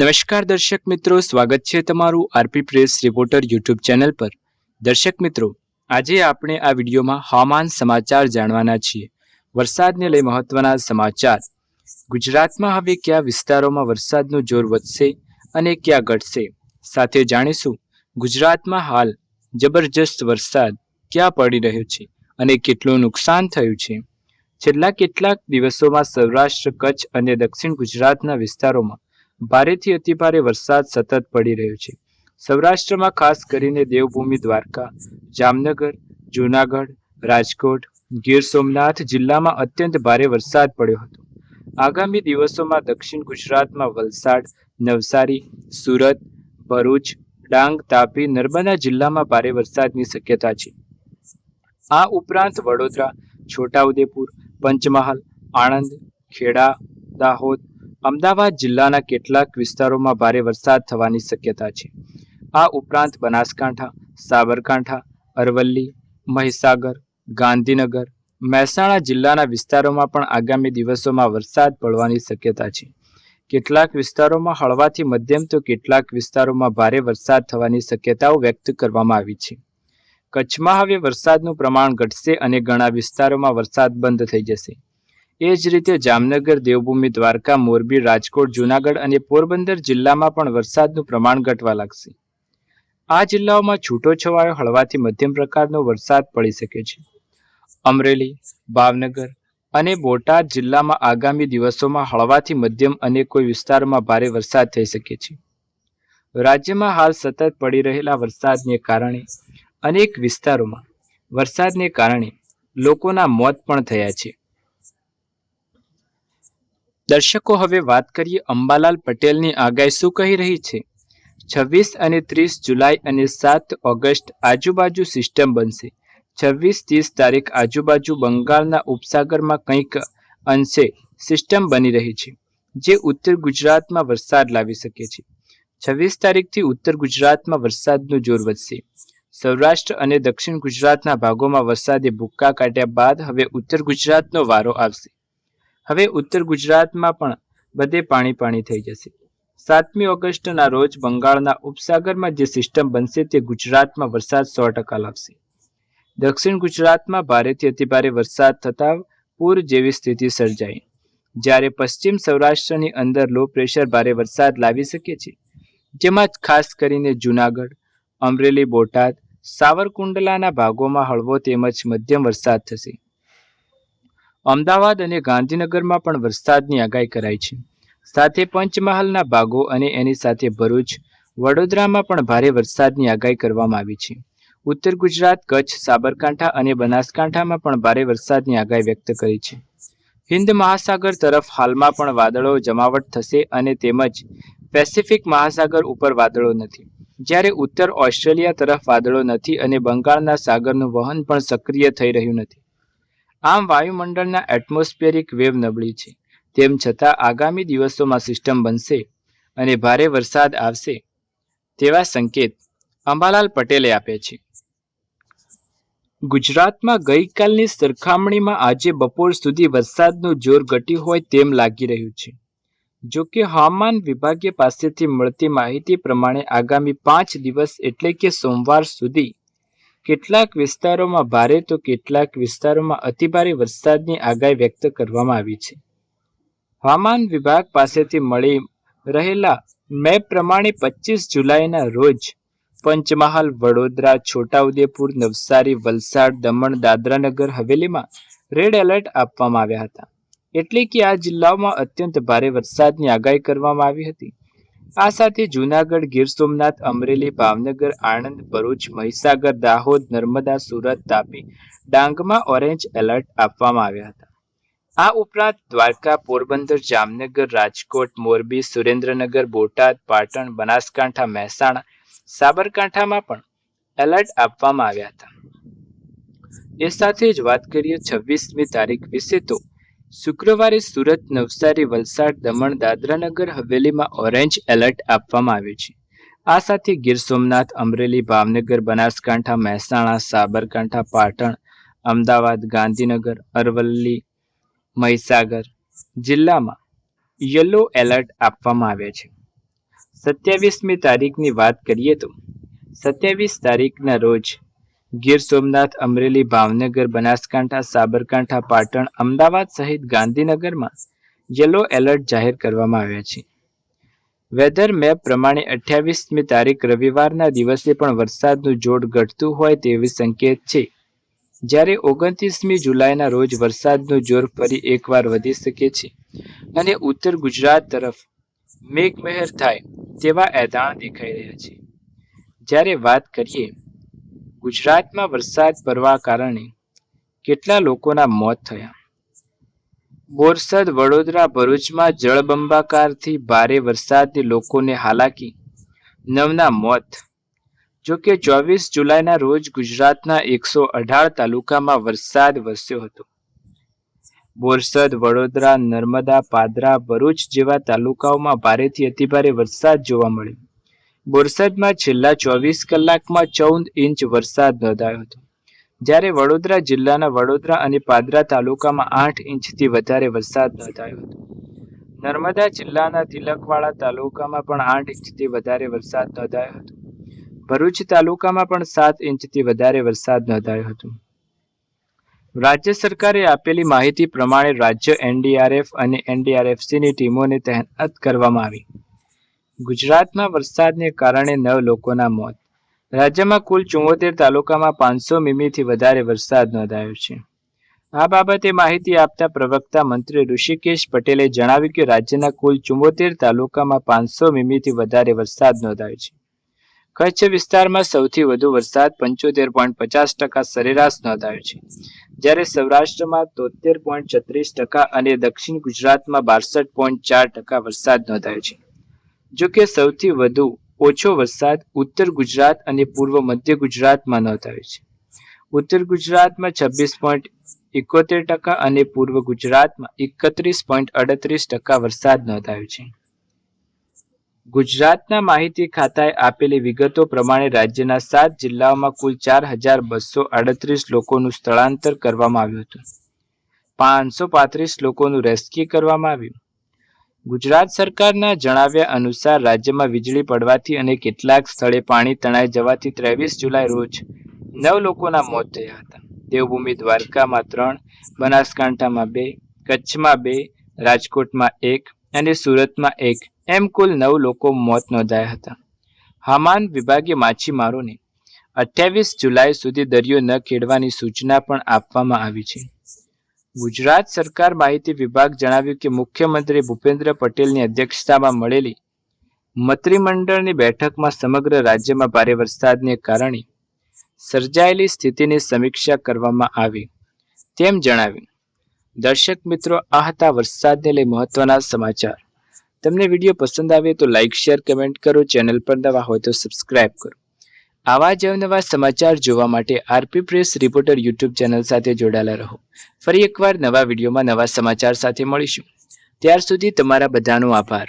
નમસ્કાર દર્શક મિત્રો, સ્વાગત છે તમારું RP press reporter YouTube channel પર. દર્શક મિત્રો, આજે આપણે આ વિડીયોમાં હવામાન સમાચાર જાણવાના છીએ. વરસાદને લઈ મહત્વના સમાચાર. ગુજરાતમાં હવે કયા વિસ્તારોમાં વરસાદનું જોર વધશે અને ક્યાં ઘટશે? સાથે જાણીશું ગુજરાતમાં હાલ જબરજસ્ત વરસાદ ક્યાં પડી રહ્યો છે અને કેટલું નુકસાન થયું છે? છેલ્લા કેટલાક દિવસોમાં સૌરાષ્ટ્ર, કચ્છ અને દક્ષિણ ગુજરાતના વિસ્તારોમાં ભારેથી અતિભારે વરસાદ સતત પડી રહ્યો છે. સૌરાષ્ટ્રમાં ખાસ કરીને દેવભૂમિ દ્વારકા, જામનગર, જૂનાગઢ, રાજકોટ, ગીર સોમનાથ જિલ્લામાં અત્યંત ભારે વરસાદ પડ્યો હતો. આગામી દિવસોમાં દક્ષિણ ગુજરાતમાં વલસાડ, નવસારી, સુરત, ભરૂચ, ડાંગ, તાપી, નર્મદા જિલ્લામાં ભારે વરસાદની શક્યતા છે. આ ઉપરાંત વડોદરા, છોટાઉદેપુર, પંચમહાલ, આણંદ, ખેડા, દાહોદ અમદાવાદ જિલ્લાના કેટલાક વિસ્તારોમાં ભારે વરસાદ થવાની શક્યતા છે. આ ઉપરાંત બનાસકાંઠા, સાબરકાંઠા, અરવલ્લી, મહીસાગર, ગાંધીનગર, મહેસાણા જિલ્લાના વિસ્તારોમાં પણ આગામી દિવસોમાં વરસાદ પડવાની શક્યતા છે. કેટલાક વિસ્તારોમાં હળવાથી મધ્યમ તો કેટલાક વિસ્તારોમાં ભારે વરસાદ થવાની શક્યતાઓ વ્યક્ત કરવામાં આવી છે. કચ્છમાં હવે વરસાદનું પ્રમાણ ઘટશે અને ઘણા વિસ્તારોમાં વરસાદ બંધ થઈ જશે. એ જ રીતે જામનગર, દેવભૂમિ, દ્વારકા, મોરબી, રાજકોટ, જૂનાગઢ અને પોરબંદર જિલ્લામાં પણ વરસાદનું પ્રમાણ ઘટવા લાગશે. આ જિલ્લાઓમાં છૂટો છવાયો હળવાથી મધ્યમ પ્રકારનો વરસાદ પડી શકે છે. અમરેલી, ભાવનગર અને બોટાદ જિલ્લામાં આગામી દિવસોમાં હળવાથી મધ્યમ અને કોઈ વિસ્તારોમાં ભારે વરસાદ થઈ શકે છે. રાજ્યમાં હાલ સતત પડી રહેલા વરસાદને કારણે અનેક વિસ્તારોમાં વરસાદને કારણે લોકોના મોત પણ થયા છે. દર્શકો, હવે વાત કરીએ અંબાલાલ પટેલની આગાહી શું કહી રહી છે? છવ્વીસ અને ત્રીસ જુલાઈ અને સાત ઓગસ્ટ આજુબાજુ સિસ્ટમ બનશે. છવ્વીસ ત્રીસ તારીખ આજુબાજુ બંગાળના ઉપસાગરમાં કંઈક અંશે સિસ્ટમ બની રહી છે, જે ઉત્તર ગુજરાતમાં વરસાદ લાવી શકે છે. છવ્વીસ તારીખથી ઉત્તર ગુજરાતમાં વરસાદનું જોર વધશે. સૌરાષ્ટ્ર અને દક્ષિણ ગુજરાતના ભાગોમાં વરસાદે ભૂક્કા કાઢ્યા બાદ હવે ઉત્તર ગુજરાતનો વારો આવશે. હવે ઉત્તર ગુજરાતમાં પણ બધે પાણી પાણી થઈ જશે. સાતમી ઓગસ્ટના રોજ બંગાળના ઉપસાગરમાં જે સિસ્ટમ બનશે તે ગુજરાતમાં વરસાદ સો ટકા લાવશે. દક્ષિણ ગુજરાતમાં ભારેથી અતિભારે વરસાદ થતા પૂર જેવી સ્થિતિ સર્જાઈ. જ્યારે પશ્ચિમ સૌરાષ્ટ્રની અંદર લો પ્રેશર ભારે વરસાદ લાવી શકે છે. જેમાં ખાસ કરીને જૂનાગઢ, અમરેલી, બોટાદ, સાવરકુંડલાના ભાગોમાં હળવો તેમજ મધ્યમ વરસાદ થશે. અમદાવાદ અને ગાંધીનગરમાં પણ વરસાદની આગાહી કરાઈ છે. સાથે પંચમહાલના ભાગો અને એની સાથે ભરૂચ, વડોદરામાં પણ ભારે વરસાદની આગાહી કરવામાં આવી છે. ઉત્તર ગુજરાત, કચ્છ, સાબરકાંઠા અને બનાસકાંઠામાં પણ ભારે વરસાદની આગાહી વ્યક્ત કરી છે. હિન્દ મહાસાગર તરફ હાલમાં પણ વાદળો જમાવટ થશે અને તેમજ પેસિફિક મહાસાગર ઉપર વાદળો નથી. જ્યારે ઉત્તર ઓસ્ટ્રેલિયા તરફ વાદળો નથી અને બંગાળના સાગરનું વહન પણ સક્રિય થઈ રહ્યું નથી. આમ વાયુમંડળના એટમોસ્ફિયરિક વેવ નબળી છે. તેમ છતાં આગામી દિવસોમાં સિસ્ટમ બનશે અને ભારે વરસાદ આવશે તેવા સંકેત અંબાલાલ પટેલે આપ્યા છે. ગુજરાતમાં ગઈકાલની સરખામણીમાં આજે બપોર સુધી વરસાદનું જોર ઘટ્યું હોય તેમ લાગી રહ્યું છે. જો કે હવામાન વિભાગે પાસેથી મળતી માહિતી પ્રમાણે આગામી પાંચ દિવસ એટલે કે સોમવાર સુધી કેટલાક વિસ્તારોમાં ભારે તો કેટલાક વિસ્તારોમાં અતિભારે વરસાદની આગાહી વ્યક્ત કરવામાં આવી છે. હવામાન વિભાગ પાસેથી મળી રહેલા મેપ પ્રમાણે પચીસ જુલાઈના રોજ પંચમહાલ, વડોદરા, છોટાઉદેપુર, નવસારી, વલસાડ, દમણ, દાદરાનગર, હવેલીમાં રેડ એલર્ટ આપવામાં આવ્યા હતા. એટલે કે આ જિલ્લાઓમાં અત્યંત ભારે વરસાદની આગાહી કરવામાં આવી હતી. આ સાથે જૂનાગઢ ગીર સોમનાથ, અમરેલી, ભાવનગર, આણંદ, ભરૂચ, મહીસાગર, દાહોદ, નર્મદા, સુરત, તાપી ડાંગમાં ઓરેન્જ એલર્ટ આપવામાં આવ્યા હતા. આ ઉપરાંત દ્વારકા, પોરબંદર, જામનગર, રાજકોટ, મોરબી, સુરેન્દ્રનગર, બોટાદ, પાટણ, બનાસકાંઠા, મહેસાણા, સાબરકાંઠામાં પણ એલર્ટ આપવામાં આવ્યા હતા. એ સાથે જ વાત કરીએ છવ્વીસમી તારીખ વિશે તો શુક્રવારે સુરત, નવસારી, વલસાડ, દમણ, દાદરાનગર, હવેલીમાં ઓરેન્જ એલર્ટ આપવામાં આવ્યું છે. આ સાથે ગીર સોમનાથ, અમરેલી, ભાવનગર, બનાસકાંઠા, મહેસાણા, સાબરકાંઠા, પાટણ, અમદાવાદ, ગાંધીનગર, અરવલ્લી, મહીસાગર જિલ્લામાં યલો એલર્ટ આપવામાં આવ્યા છે. સત્યાવીસમી તારીખની વાત કરીએ તો, સત્યાવીસ તારીખના રોજ ગીર સોમનાથ, અમરેલી, ભાવનગર, બનાસકાંઠા, સાબરકાંઠા, પાટણ, અમદાવાદ સહિત ગાંધીનગરમાં યલો એલર્ટ જાહેર કરવામાં આવ્યા છે. વેધર મેપ પ્રમાણે અઠ્યાવીસમી તારીખ રવિવારના દિવસે પણ વરસાદનું જોડ ઘટતું હોય તેવી સંકેત છે. જ્યારે ઓગણત્રીસમી જુલાઈના રોજ વરસાદનું જોર ફરી એકવાર વધી શકે છે અને ઉત્તર ગુજરાત તરફ મેઘમહેર થાય તેવા એધાણ દેખાઈ રહ્યા છે. જ્યારે વાત કરીએ ગુજરાતમાં વરસાદ પડવા કારણે કેટલા લોકોના મોત થયા? બોરસદ વડોદરા ભરૂચમાં જળબંબાકારથી ભારે વરસાદથી લોકોને હાલાકી, નવના મોત. જો કે ચોવીસ જુલાઈના રોજ ગુજરાતના એકસો અઢાર તાલુકામાં વરસાદ વરસ્યો હતો. બોરસદ, વડોદરા, નર્મદા, પાદરા, ભરૂચ જેવા તાલુકાઓમાં ભારેથી અતિભારે વરસાદ જોવા મળ્યો. બોરસદમાં છેલ્લા ચોવીસ કલાકમાં ચૌદ ઇંચ વરસાદ નોંધાયો હતો. જ્યારે વડોદરા જિલ્લાના વડોદરા અને પાદરા તાલુકામાં આઠ ઇંચથી વધારે વરસાદ નોંધાયો હતો. નર્મદા જિલ્લાના તિલકવાડા તાલુકામાં પણ આઠ ઇંચથી વધારે વરસાદ નોંધાયો હતો. ભરૂચ તાલુકામાં પણ સાત ઇંચથી વધારે વરસાદ નોંધાયો હતો. રાજ્ય સરકારે આપેલી માહિતી પ્રમાણે રાજ્ય એનડીઆરએફ અને એનડીઆરએફસીની ટીમોને તહેનાત કરવામાં આવી. ગુજરાતમાં વરસાદને કારણે નવ લોકોના મોત. રાજ્યમાં કુલ ચુમ્મોતેર તાલુકામાં પાંચસો મીમીથી વધારે વરસાદ નોંધાયો છે. આ બાબતે માહિતી આપતા પ્રવક્તા મંત્રી ઋષિકેશ પટેલે જણાવ્યું કે રાજ્યના કુલ ચુમ્મોતેર તાલુકામાં પાંચસો મીમીથી વધારે વરસાદ નોંધાયો છે. કચ્છ વિસ્તારમાં સૌથી વધુ વરસાદ પંચોતેર પોઈન્ટ પચાસ ટકા સરેરાશ નોંધાયો છે. જ્યારે સૌરાષ્ટ્રમાં તોતેર પોઈન્ટ છત્રીસ ટકા અને દક્ષિણ ગુજરાતમાં બાસઠ પોઈન્ટ ચાર ટકા વરસાદ નોંધાયો છે. જો કે સૌથી વધુ ઓછો વરસાદ ઉત્તર ગુજરાત અને પૂર્વ મધ્ય ગુજરાતમાં નોંધાયો છે. ઉત્તર ગુજરાતમાં છવ્વીસ પોઈન્ટ એકોતેર ટકા અને પૂર્વ ગુજરાતમાં એકત્રીસ પોઈન્ટ અડત્રીસ ટકા વરસાદ નોંધાયો છે. ગુજરાતના માહિતી ખાતાએ આપેલી વિગતો પ્રમાણે રાજ્યના સાત જિલ્લાઓમાં કુલ ચાર હજાર બસો અડત્રીસ લોકોનું સ્થળાંતર કરવામાં આવ્યું હતું. પાંચસો પાંત્રીસ લોકોનું રેસ્ક્યુ કરવામાં આવ્યું. ગુજરાત સરકારના જણાવ્યા અનુસાર રાજ્યમાં વીજળી પડવાથી અને કેટલાક સ્થળે પાણી તણાઈ જવાથી ત્રેવીસ જુલાઈ રોજ નવ લોકોના મોત થયા હતા. દેવભૂમિ દ્વારકામાં ત્રણ, બનાસકાંઠામાં બે, કચ્છમાં બે, રાજકોટમાં એક અને સુરતમાં એક એમ કુલ નવ લોકો મોત નોંધાયા હતા. હવામાન વિભાગે માછીમારોને અઠ્યાવીસ જુલાઈ સુધી દરિયો ન ખેડવાની સૂચના પણ આપવામાં આવી છે. ગુજરાત સરકાર માહિતી વિભાગ જણાવ્યું કે મુખ્યમંત્રી ભૂપેન્દ્ર પટેલની અધ્યક્ષતામાં મળેલી મંત્રીમંડળની બેઠકમાં સમગ્ર રાજ્યમાં ભારે વરસાદને કારણે સર્જાયેલી સ્થિતિની સમીક્ષા કરવામાં આવી. તેમ જણાવ્યું, દર્શક મિત્રો, આ હતા વરસાદને લઈ મહત્વના સમાચાર. તમને વીડિયો પસંદ આવે તો લાઇક શેર, કમેન્ટ કરો. ચેનલ પર નવા હોય તો સબસ્ક્રાઇબ કરો. આવા જ અવનવા સમાચાર જોવા માટે RP press reporter YouTube channel સાથે જોડાયેલા રહો. ફરી એકવાર નવા વિડીયોમાં નવા સમાચાર સાથે મળીશું. ત્યાર સુધી તમારા બધાનો આભાર.